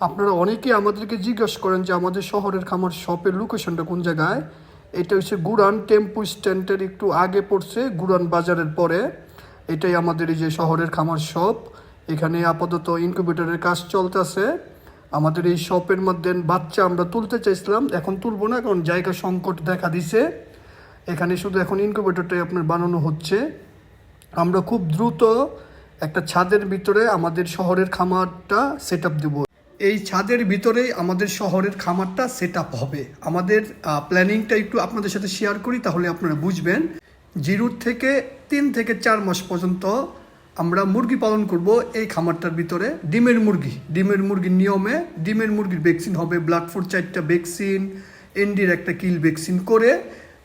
আপনারা অনেকেই আমাদেরকে জিজ্ঞাসা করেন যে আমাদের শহরের খামার শপের লোকেশনটা কোন জায়গায়? এটা হচ্ছে গুরান টেম্পু স্ট্যান্ডের একটু আগে পড়ছে গুরান বাজারের পরে। এটাই আমাদের এই যে শহরের খামার শপ। এখানে আপাতত ইনকিউবেটরের কাজ চলতেছে। আমাদের এই শপের মধ্যে বাচ্চা আমরা তুলতে চাইছিলাম, এখন তুলবো না, কারণ জায়গা সংকট দেখা দিছে। এখানে শুধু এখন ইনকিউবেটরটাই আপনার বানানো হচ্ছে। আমরা খুব দ্রুত একটা ছাদের ভিতরে আমাদের শহরের খামারটা সেট আপ দেবো। এই ছাদের ভিতরেই আমাদের শহরের খামারটা সেট হবে। আমাদের প্ল্যানিংটা একটু আপনাদের সাথে শেয়ার করি, তাহলে আপনারা বুঝবেন। জিরোর থেকে তিন থেকে চার মাস পর্যন্ত আমরা মুরগি পালন করব এই খামারটার ভিতরে। ডিমের মুরগি, ডিমের মুরগির নিয়মে ডিমের মুরগির ভ্যাকসিন হবে। ব্লাড ফুড চারটা ভ্যাকসিন এনডির একটা কিল ভ্যাকসিন করে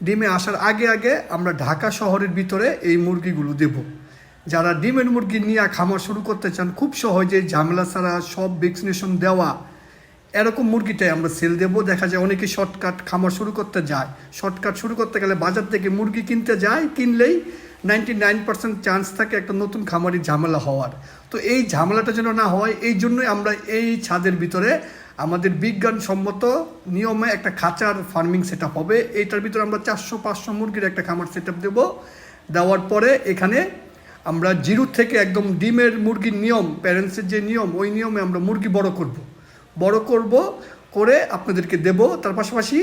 ডিমে আসার আগে আগে আমরা ঢাকা শহরের ভিতরে এই মুরগিগুলো দেব। যারা ডিমের মুরগি নিয়ে খামার শুরু করতে চান, খুব সহজে ঝামেলা ছাড়া সব ভ্যাকসিনেশন দেওয়া। এরকম মুরগিটাই আমরা সেল দেবো। দেখা যায় অনেকে শর্টকাট খামার শুরু করতে যায়। শর্টকাট শুরু করতে গেলে বাজার থেকে মুরগি কিনতে যায়। কিনলেই নাইনটি নাইন পার্সেন্ট চান্স থাকে একটা নতুন খামারি ঝামেলা হওয়ার। তো এই ঝামেলাটা যেন না হয়, এই জন্যই আমরা এই ছাদের ভিতরে আমাদের বিজ্ঞানসম্মত নিয়মে একটা খাঁচার ফার্মিং সেট হবে। এইটার ভিতরে আমরা চারশো পাঁচশো মুরগির একটা খামার সেট আপ দেবো। দেওয়ার পরে এখানে আমরা জিরো থেকে একদম ডিমের মুরগির নিয়ম প্যারেন্টসের যে নিয়ম, ওই নিয়মে আমরা মুরগি বড় করব। বড় করব করে আপনাদেরকে দেব, তার পাশাপাশি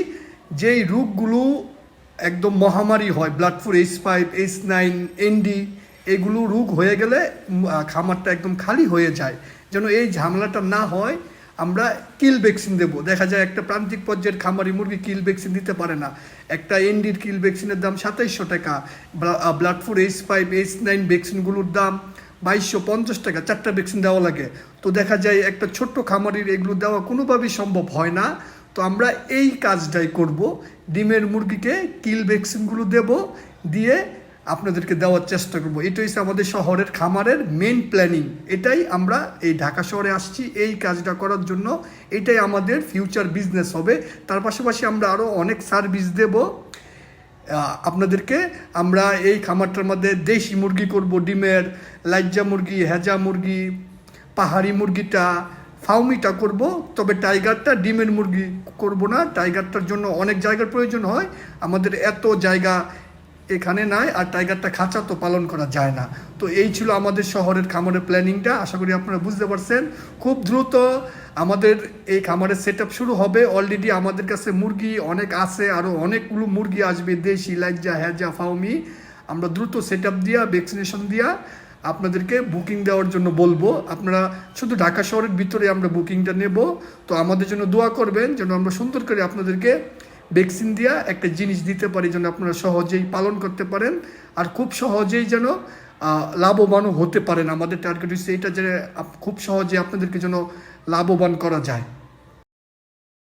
যেই রোগগুলো একদম মহামারী হয় blood four H five H nine ND এগুলো রোগ হয়ে গেলে খামারটা একদম খালি হয়ে যায় যেন এই ঝামেলাটা না হয় আমরা কিল ভ্যাকসিন দেবো। দেখা যায় একটা প্রান্তিক পর্যায়ের খামারি মুরগি কিল ভ্যাকসিন দিতে পারে না। একটা এনডির কিল ভ্যাকসিনের দাম সাতাইশশো টাকা blood four H five H nine ভ্যাকসিনগুলোর দাম বাইশশো পঞ্চাশ টাকা, চারটা ভ্যাকসিন দেওয়া লাগে। তো দেখা যায় একটা ছোট্ট খামারির এগুলো দেওয়া কোনোভাবেই সম্ভব হয় না। তো আমরা এই কাজটাই করব। ডিমের মুরগিকে কিল ভ্যাকসিনগুলো দেব, দিয়ে আপনাদেরকে দেওয়ার চেষ্টা করব। এটা হচ্ছে আমাদের শহরের খামারের মেন প্ল্যানিং এটাই আমরা এই ঢাকা শহরে আসছি এই কাজটা করার জন্য। এটাই আমাদের ফিউচার বিজনেস হবে। তার পাশাপাশি আমরা আরও অনেক সার্ভিস দেব। আপনাদেরকে আমরা এই খামারটার মধ্যে দেশি মুরগি করব, ডিমের লাজ্জা মুরগি, হেজা মুরগি, পাহাড়ি মুরগিটা, ফাউমিটা করব। তবে টাইগারটা ডিমের মুরগি করব না। টাইগারটার জন্য অনেক জায়গার প্রয়োজন হয়। আমাদের এত জায়গা এখানে নাই আর টাইগারটা খাঁচা তো পালন করা যায় না। তো এই ছিল আমাদের শহরের খামারের প্ল্যানিংটা। আশা করি আপনারা বুঝতে পারছেন। খুব দ্রুত আমাদের এই খামারের সেট শুরু হবে। অলরেডি আমাদের কাছে মুরগি অনেক আছে আরও অনেকগুলো মুরগি আসবে, দেশি লাজ্জা হ্যাজা ফাউমি আমরা দ্রুত সেট দিয়া ভ্যাকসিনেশন দিয়া আপনাদেরকে বুকিং দেওয়ার জন্য বলব। আপনারা শুধু ঢাকা শহরের ভিতরে আমরা বুকিংটা নেব। তো আমাদের জন্য দোয়া করবেন যেন আমরা সুন্দর করে আপনাদেরকে ভ্যাকসিন দিয়া একটা জিনিস দিতে পারি যেন আপনারা সহজেই পালন করতে পারেন আর খুব সহজেই যেন লাভবানও হতে পারেন। আমাদের টার্গেট হচ্ছে এটা যে খুব সহজে আপনাদেরকে যেন লাভবান করা যায়।